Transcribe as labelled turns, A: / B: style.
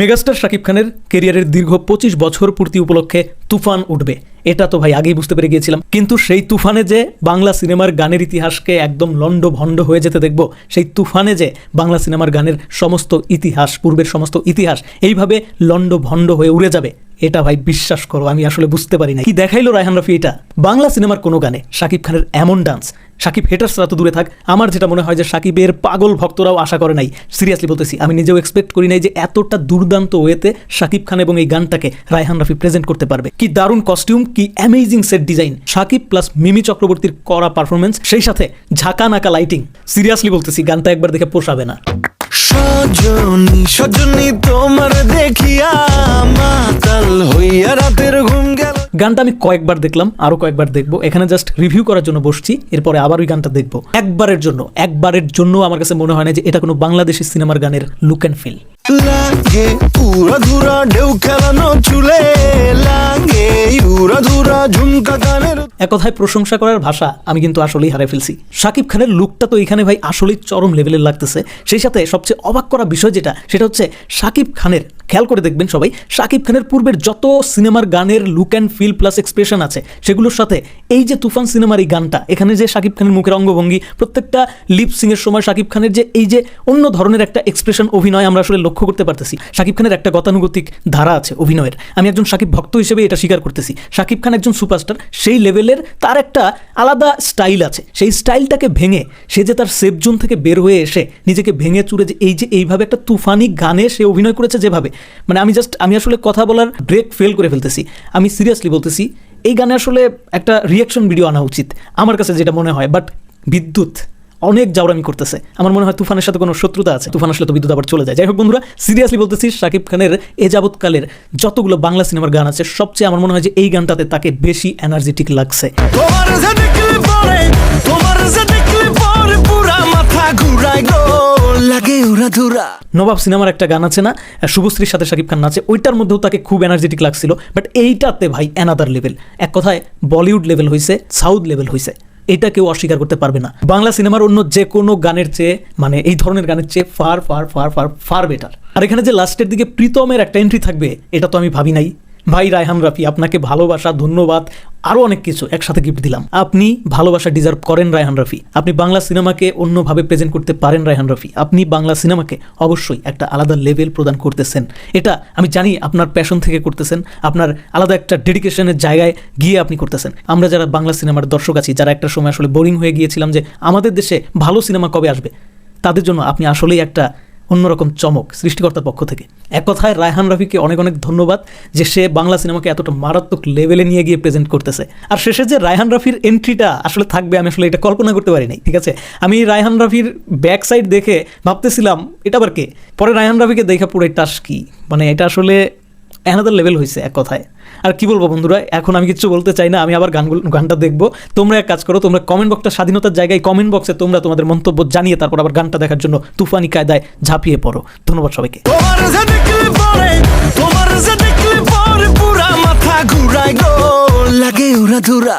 A: Megastar Shakib খানের কেরিয়ারের দীর্ঘ পঁচিশ বছর পূর্তি উপলক্ষে তুফান উঠবে। এটা তো ভাই আগেই বুঝতে পেরে গিয়েছিলাম। কিন্তু সেই তুফানে যে বাংলা সিনেমার গানের ইতিহাসকে একদম লণ্ড ভণ্ড হয়ে যেতে দেখব, সেই তুফানে যে বাংলা সিনেমার গানের সমস্ত ইতিহাস, পূর্বের সমস্ত ইতিহাস, এইভাবে লণ্ড ভণ্ড হয়ে উড়ে যাবে। এটা ভাই বিশ্বাস করো, আমি আসলে বুঝতে পারি না কি দেখাইলো রায়হান রফি এটা? বাংলা সিনেমার কোনো গানে শাকিব খানের এমন ডান্স সাকিব হেটার্সরা তো দূরে থাক, আমার যেটা মনে হয় যে সাকিবের পাগল ভক্তরাও আশা করে নাই। সিরিয়াসলি বলতেছি, আমি নিজেও এক্সপেক্ট করি নাই যে এতটা দুর্দান্ত ওয়েতে সাকিব খান এবং এই গানটাকে রায়হান রাফি প্রেজেন্ট করতে পারবে। কি দারুণ কস্টিউম কি amazing set design Shakib plus Mimi চক্রবর্তীর করা পারফরমেন্স সেই সাথে ঝাঁকা নাকা লাইটিং সিরিয়াসলি বলতেছি, গানটা একবার দেখে পোষাবে না।
B: সজনী সজনী তোমার দেখিয়া মাতাল হইয়া রাতের ঘুম গেল।
A: গানটা আমি কয়েকবার দেখলাম আরও কয়েকবার দেখব। এখানে জাস্ট রিভিউ করার জন্য বসছি এরপরে আবার ওই গানটা দেখব। একবারের জন্য একবারের জন্য আমার কাছে মনে হয় না যে এটা কোনো বাংলাদেশি সিনেমার গানের লুক অ্যান্ড ফিল
B: লাগে উড়া ধুরা ঢেউ খেলানো চুলে লাগে উড়া ধুরা ঝুমকা গানের
A: এক কথায় প্রশংসা করার ভাষা আমি কিন্তু আসলেই হারিয়ে ফেলছি। শাকিব খানের লুকটা তো এখানে ভাই আসলেই চরম লেভেলের লাগতেছে। সেই সাথে সবচেয়ে অবাক করা বিষয় যেটা, সেটা হচ্ছে শাকিব খানের, খেয়াল করে দেখবেন সবাই শাকিব খানের পূর্বের যত সিনেমার গানের look and feel plus expression আছে, সেগুলোর সাথে এই যে তুফান সিনেমার এই গানটা, এখানে যে শাকিব খানের মুখের অঙ্গভঙ্গি, প্রত্যেকটা লিপ সিংয়ের সময় শাকিব খানের যে এই যে অন্য ধরনের একটা এক্সপ্রেশন অভিনয় আমরা আসলে লক্ষ্য করতে পারতেছি। শাকিব খানের একটা গতানুগতিক ধারা আছে অভিনয়ের। আমি একজন শাকিব ভক্ত হিসেবে এটা স্বীকার করতেছি। শাকিব খান একজন সুপারস্টার সেই লেভেলের তার একটা আলাদা স্টাইল আছে। সেই স্টাইলটাকে ভেঙে সে যে তার সেফ জোন থেকে বের হয়ে এসে নিজেকে ভেঙে চুরে যে এই যে এইভাবে একটা তুফানি গানে সে অভিনয় করেছে যেভাবে মানে আমি জাস্ট আমি আসলে কথা বলার ব্রেক ফেল করে ফেলতেছি। আমি সিরিয়াসলি বলতেছি, এই গানে আসলে একটা রিয়াকশন ভিডিও আনা উচিত, আমার কাছে যেটা মনে হয়। বাট বিদ্যুৎ অনেক জাউরামি করতেছে। আমার মনে হয় তুফানের সাথে কোনো শত্রুতা আছে। তুফান আসলে তো বিদ্যুৎ আবার চলে যায়। যাই হোক বন্ধুরা সিরিয়াসলি বলতেছি শাকিব খানের এ যাবৎকালের যতগুলো বাংলা সিনেমার গান আছে সবচেয়ে আমার মনে হয় যে এই গানটাতে তাকে বেশি এনার্জেটিক লাগছে। নবাব সিনেমার একটা গান আছে না শুভশ্রীর সাথে শাকিব খান নাচে ওইটার মধ্যেও তাকে খুব এনার্জেটিক লাগছিল। বাট এইটাতে ভাই অ্যানাদার লেভেল এক কথায় বলিউড লেভেল হয়েছে সাউথ লেভেল হয়েছে এটা কেউ অস্বীকার করতে পারবে না। বাংলা সিনেমার অন্য যে কোনো গানের চেয়ে মানে এই ধরনের গানের চেয়ে far far far far far better আর এখানে যে লাস্টের দিকে প্রীতমের একটা এন্ট্রি থাকবে, এটা তো আমি ভাবি নাই। ভাই রায়হান রাফি, আপনাকে ভালোবাসা, ধন্যবাদ আরও অনেক কিছু একসাথে গিফট দিলাম। আপনি ভালোবাসা ডিজার্ভ করেন রায়হান রাফি। আপনি বাংলা সিনেমাকে অন্যভাবে প্রেজেন্ট করতে পারেন রায়হান রাফি। আপনি বাংলা সিনেমাকে অবশ্যই একটা আলাদা লেভেল প্রদান করতেছেন। এটা আমি জানি আপনার প্যাশন থেকে করতেছেন, আপনার আলাদা একটা ডেডিকেশনের জায়গায় গিয়ে আপনি করতেছেন। আমরা যারা বাংলা সিনেমার দর্শক আছি, যারা একটা সময় আসলে বোরিং হয়ে গিয়েছিলাম যে আমাদের দেশে ভালো সিনেমা কবে আসবে, তাদের জন্য আপনি আসলেই একটা অন্যরকম চমক সৃষ্টিকর্তার পক্ষ থেকে। এক কথায়, রায়হান রাফিকে অনেক অনেক ধন্যবাদ যে সে বাংলা সিনেমাকে এতটা মারাত্মক লেভেলে নিয়ে গিয়ে প্রেজেন্ট করতেছে। আর শেষে যে রায়হান রাফির এন্ট্রিটা আসলে থাকবে, আমি আসলে এটা কল্পনা করতে পারি নাই, ঠিক আছে? আমি রায়হান রাফির ব্যাক সাইড দেখে ভাবতেছিলাম, এটা আবার কে? পরে রায়হান রাফিকে দেখা পুরো টাস কি? মানে এটা আসলে অ্যানাদার লেভেল হয়েছে এক কথায়। আর কি বলব বন্ধুরা, এখন আমি কিছু বলতে চাই না, আমি আবার গানগুলো গানটা দেখব। তোমরা এক কাজ করো, তোমরা কমেন্ট বক্সটা স্বাধীনতার জায়গায় কমেন্ট বক্সে তোমরা তোমাদের মন্তব্য জানিয়ে তারপর আবার গানটা দেখার জন্য তুফানি কায়দায় ঝাঁপিয়ে পড়ো। ধন্যবাদ সবাইকে।
B: তোমার লাগে উড়া ধুরা